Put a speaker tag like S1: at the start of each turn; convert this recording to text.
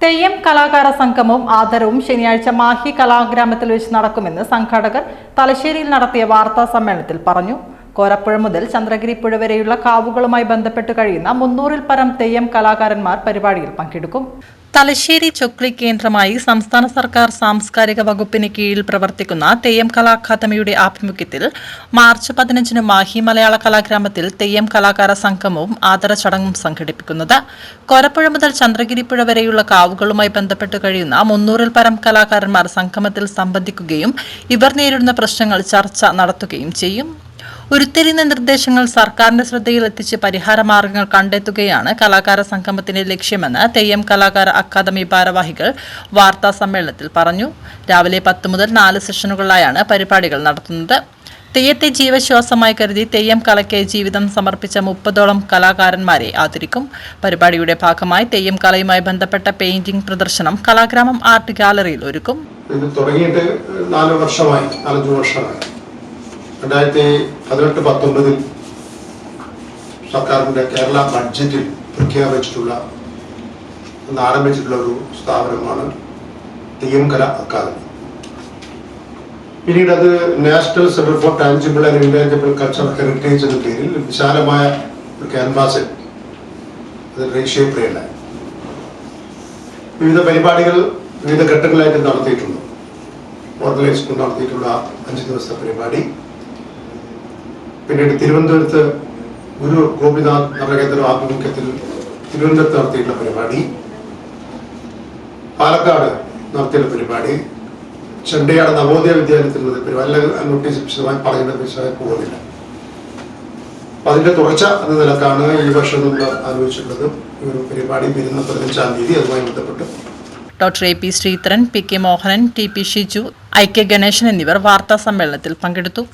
S1: തെയ്യം കലാകാര സംഗമവും ആദരവും ശനിയാഴ്ച മാഹി കലാഗ്രാമത്തിൽ വെച്ച് നടക്കുമെന്ന് സംഘാടകർ തലശ്ശേരിയിൽ നടത്തിയ വാർത്താ സമ്മേളനത്തിൽ പറഞ്ഞു. കോരപ്പുഴ മുതൽ ചന്ദ്രഗിരി പുഴ വരെയുള്ള കാവുകളുമായി ബന്ധപ്പെട്ട് കഴിയുന്ന മുന്നൂറിൽ പരം തെയ്യം കലാകാരന്മാർ പരിപാടിയിൽ പങ്കെടുക്കും. തലശ്ശേരി ചൊക്ലി കേന്ദ്രമായി സംസ്ഥാന സർക്കാർ സാംസ്കാരിക വകുപ്പിന് കീഴിൽ പ്രവർത്തിക്കുന്ന തെയ്യം കലാ അക്കാദമിയുടെ ആഭിമുഖ്യത്തിൽ മാർച്ച് പതിനഞ്ചിന് മാഹി മലയാള കലാഗ്രാമത്തിൽ തെയ്യം കലാകാര സംഗമവും ആദര ചടങ്ങും സംഘടിപ്പിക്കുന്നത്. കൊരപ്പുഴ മുതൽ ചന്ദ്രഗിരിപ്പുഴ വരെയുള്ള കാവുകളുമായി ബന്ധപ്പെട്ട് കഴിയുന്ന മുന്നൂറിൽ പരം കലാകാരന്മാർ സംഗമത്തിൽ സംബന്ധിക്കുകയും ഇവർ നേരിടുന്ന പ്രശ്നങ്ങൾ ചർച്ച നടത്തുകയും ചെയ്യും. ഉരുത്തിരിയുന്ന നിർദ്ദേശങ്ങൾ സർക്കാരിന്റെ ശ്രദ്ധയിൽ എത്തിച്ച് പരിഹാര മാർഗങ്ങൾ കണ്ടെത്തുകയാണ് കലാകാര സംഗമത്തിന്റെ ലക്ഷ്യമെന്ന് തെയ്യം കലാകാര അക്കാദമി ഭാരവാഹികൾ വാർത്താ സമ്മേളനത്തിൽ പറഞ്ഞു. രാവിലെ പത്ത് മുതൽ നാല് സെഷനുകളിലായാണ് പരിപാടികൾ നടത്തുന്നത്. തെയ്യത്തെ ജീവശ്വാസമായി കരുതി തെയ്യം കലയ്ക്ക് ജീവിതം സമർപ്പിച്ച മുപ്പതോളം കലാകാരന്മാരെ ആദരിക്കും. പരിപാടിയുടെ ഭാഗമായി തെയ്യം കലയുമായി ബന്ധപ്പെട്ട പെയിന്റിംഗ് പ്രദർശനം കലാഗ്രാമം ആർട്ട് ഗാലറിയിൽ ഒരുക്കും.
S2: ഇത് തുടങ്ങിയിട്ട് നാല് വർഷമായി നാലഞ്ച് വർഷമായി. രണ്ടായിരത്തി പതിനെട്ട് പത്തൊമ്പതിൽ സർക്കാരിന്റെ കേരള ബഡ്ജറ്റിൽ പ്രഖ്യാപിച്ചിട്ടുള്ള ആരംഭിച്ചിട്ടുള്ള ഒരു സ്ഥാപനമാണ് തെയ്യം കല അക്കാദമി. പിന്നീട് അത് national centre for tangible and intangible culture heritage എന്ന പേരിൽ വിശാലമായ ഒരു ക്യാൻവാസിൽ അത് റീഷേപ്പ് ചെയ്യണ്ടായി വിവിധ പരിപാടികൾ വിവിധ ഘട്ടങ്ങളായിട്ട് നടത്തിയിട്ടുണ്ട്. ഓർഗനൈസ് നടത്തിയിട്ടുള്ള അഞ്ച് ദിവസത്തെ പരിപാടി. പിന്നീട് തിരുവനന്തപുരത്ത് ഗുരു ഗോപിനാഥ് നവകേന്ദ്ര ആഭിമുഖ്യത്തിൽ തിരുവനന്തപുരത്ത് നടത്തിയിട്ടുള്ള പരിപാടി. പാലക്കാട് നടത്തിയുള്ള പരിപാടി. ചെണ്ടയാട് നവോദയ വിദ്യാലയത്തിൽ നടത്തിയ നോട്ടീസ് വിശദമായി പറയുന്ന വിശദമായി പോകുന്നില്ല. അപ്പൊ അതിന്റെ തുടർച്ച എന്ന നിലക്കാണ് ഈ വർഷം നമ്മൾ ആലോചിച്ചിട്ടുള്ളത്. ഈ ഒരു പരിപാടി വരുന്ന പതിനഞ്ചാം തീയതി അതുമായി ബന്ധപ്പെട്ട്.
S1: Doctor A P Sreedharan P K Mohanan T P Shiju I K Ganesan എന്നിവർ വാർത്താ സമ്മേളനത്തിൽ പങ്കെടുത്തു.